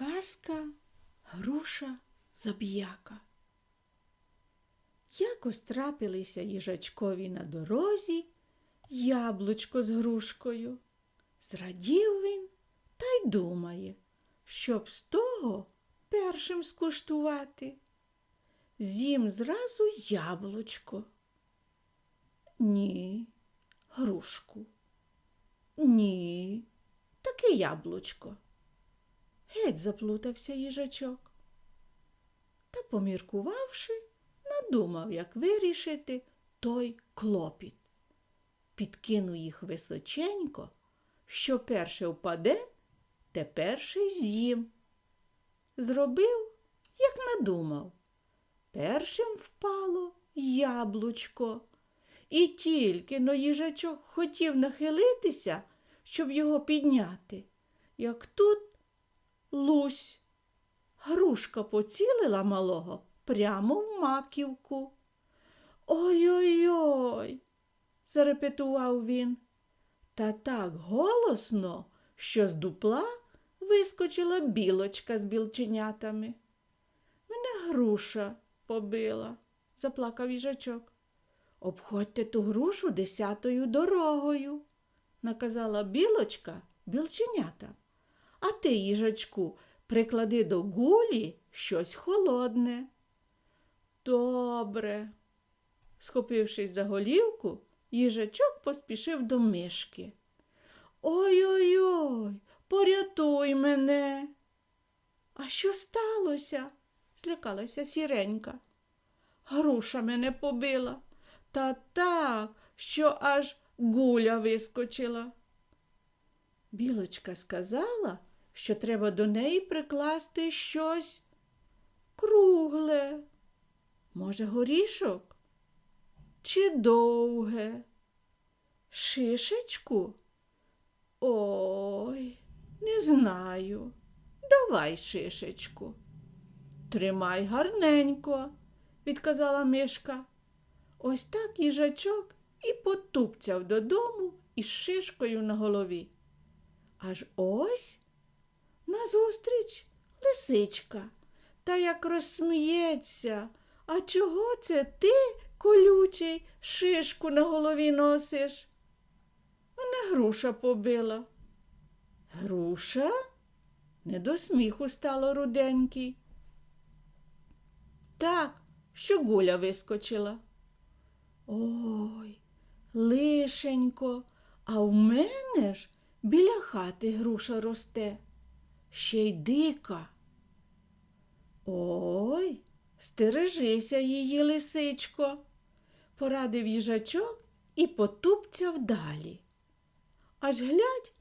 Казка груша забіяка. Якось трапилися їжачкові на дорозі яблучко з грушкою. Зрадів він та й думає, щоб з того першим скуштувати. З'їм зразу яблучко. Ні, грушку. Ні, таке яблучко. Геть заплутався їжачок. Та, поміркувавши, надумав, як вирішити той клопіт. Підкинув їх височенько, що перше впаде, те перший з'їм. Зробив, як надумав. Першим впало яблучко. І тільки но їжачок хотів нахилитися, щоб його підняти, як тут Лусь. Грушка поцілила малого прямо в маківку. Ой-ой-ой, зарепетував він. Та так голосно, що з дупла вискочила білочка з білченятами. Мене груша побила, заплакав їжачок. Обходьте ту грушу десятою дорогою, наказала білочка білченятам. А ти, їжачку, приклади до гулі щось холодне. Добре. Схопившись за голівку, їжачок поспішив до мишки. Ой-ой-ой, порятуй мене. А що сталося? злякалася сіренька. Груша мене побила. Та так, що аж гуля вискочила. Білочка сказала, що треба до неї прикласти щось кругле. Може, горішок? Чи довге? Шишечку? Ой, не знаю. Давай шишечку. Тримай гарненько, відказала мишка. Ось так їжачок і потупцяв додому із шишкою на голові. Аж ось назустріч лисичка. Та як розсміється. А чого це ти, колючий, шишку на голові носиш? Мене груша побила. Груша? Не до сміху стало руденький. Так, що гуля вискочила. Ой, лишенько, а в мене ж біля хати груша росте, ще й дика. Ой, стережися її, лисичко, порадив їжачок і потупцяв далі. Аж глядь,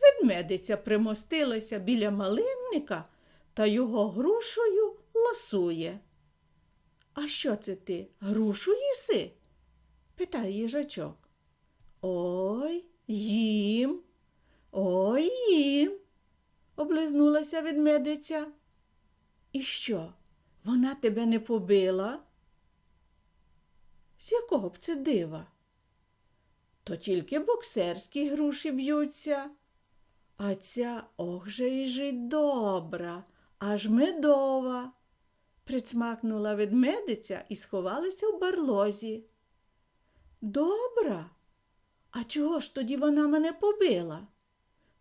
ведмедиця примостилася біля малинника та його грушою ласує. А що це ти, грушу їси? питає їжачок. Ой, їм, ой їм, облизнулася ведмедиця. І що, вона тебе не побила? З якого б це дива? То тільки боксерські груші б'ються, а ця ох же й жить добра, аж медова. Прицмакнула ведмедиця і сховалася в барлозі. Добра? А чого ж тоді вона мене побила?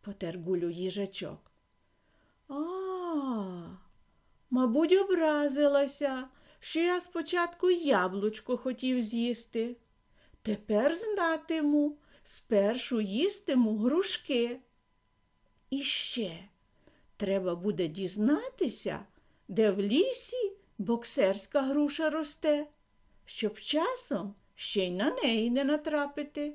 потер гулю їжачок. А, мабуть, образилася, що я спочатку яблучко хотів з'їсти. Тепер знатиму, спершу їстиму грушки. І ще треба буде дізнатися, де в лісі боксерська груша росте, щоб часом ще й на неї не натрапити.